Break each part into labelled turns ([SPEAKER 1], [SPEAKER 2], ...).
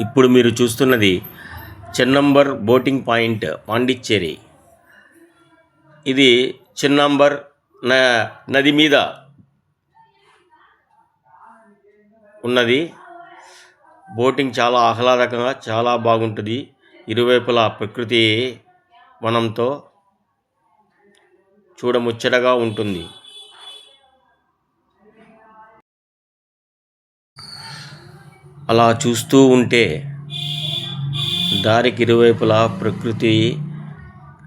[SPEAKER 1] ఇప్పుడు మీరు చూస్తున్నది చెన్నంబర్ బోటింగ్ పాయింట్ పాండిచ్చేరి. ఇది చెన్నంబర్ న నది మీద ఉన్నది. బోటింగ్ చాలా ఆహ్లాదకంగా చాలా బాగుంటుంది. ఇరువైపులా ప్రకృతి వనంతో చూడముచ్చటగా ఉంటుంది. అలా చూస్తూ ఉంటే దారికి ఇరువైపులా ప్రకృతి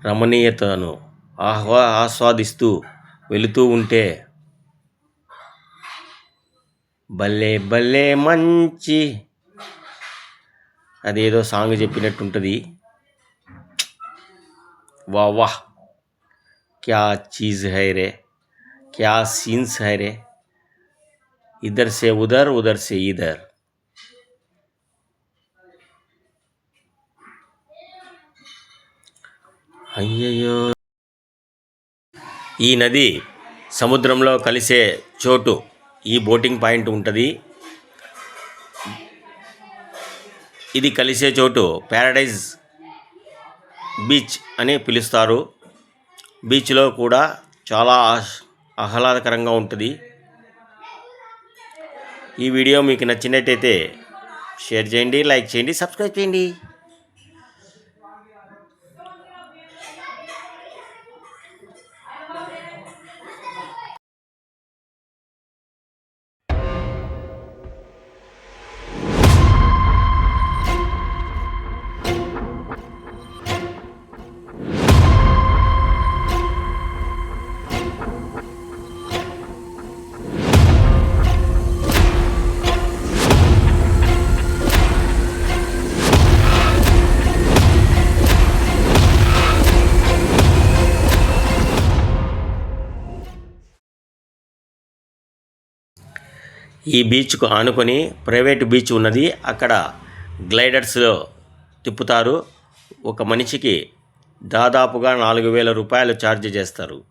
[SPEAKER 1] రమణీయతను ఆహ్వా ఆస్వాదిస్తూ వెళుతూ ఉంటే భలే భలే మంచి. అదేదో సాంగ్ చెప్పినట్టుంటుంది. వా వా క్యా చీజ్ హైరే క్యా సీన్స్ హైరే రే? సే ఉదర్ ఉదర్ సే ఇదర్. అయ్యయ్యో. ఈ నది సముద్రంలో కలిసే చోటు ఈ బోటింగ్ పాయింట్ ఉంటుంది. ఇది కలిసే చోటు ప్యారడైజ్ బీచ్ అని పిలుస్తారు. బీచ్లో కూడా చాలా ఆహ్- ఆహ్లాదకరంగా ఉంటుంది. ఈ వీడియో మీకు నచ్చినట్టయితే షేర్ చేయండి లైక్ చేయండి సబ్స్క్రైబ్ చేయండి. ఈ బీచ్కు ఆనుకొని ప్రైవేట్ బీచ్ ఉన్నది. అక్కడ గ్లైడర్స్లో తిప్పుతారు. ఒక మనిషికి దాదాపుగా నాలుగు వేల రూపాయలు ఛార్జ్ చేస్తారు.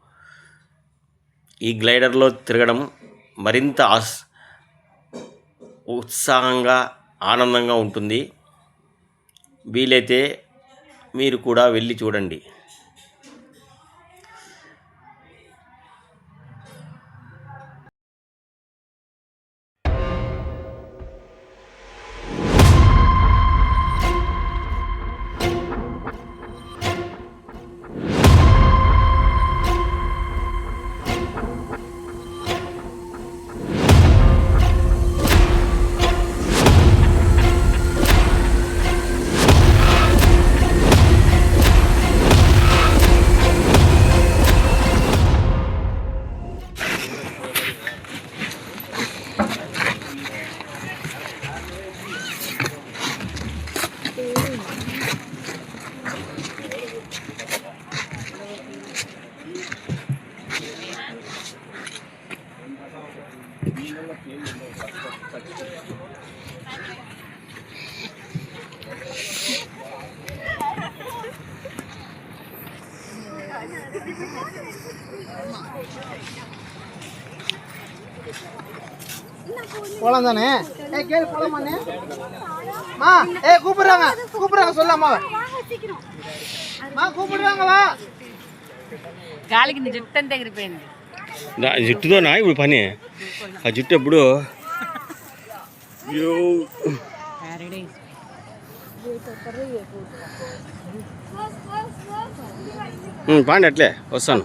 [SPEAKER 1] ఈ గ్లైడర్లో తిరగడం మరింత ఆస్ ఉత్సాహంగా ఆనందంగా ఉంటుంది. వీలైతే మీరు కూడా వెళ్ళి చూడండి.
[SPEAKER 2] போலாம் தானே ஏ கேளு போலாமாண்ணே மா ஏ கூப்பிடுறாங்க. கூப்பிடுறாங்க சொல்லாமா மா கூப்பிடுறாங்க வா.
[SPEAKER 3] గాలికి జుట్టని
[SPEAKER 1] తగిలిపోయింది జుట్టుతోనా ఇప్పుడు పని ఆ జుట్టు ఎప్పుడు పాండి అట్లే వస్తాను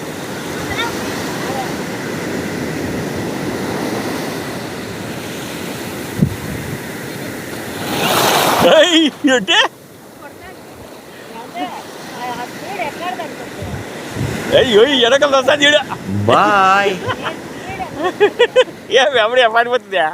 [SPEAKER 1] ఏంటి? అయ్యో వెనకలు వస్తా చూడు
[SPEAKER 2] బాయ్.
[SPEAKER 1] అప్పుడే పడిపోతుందా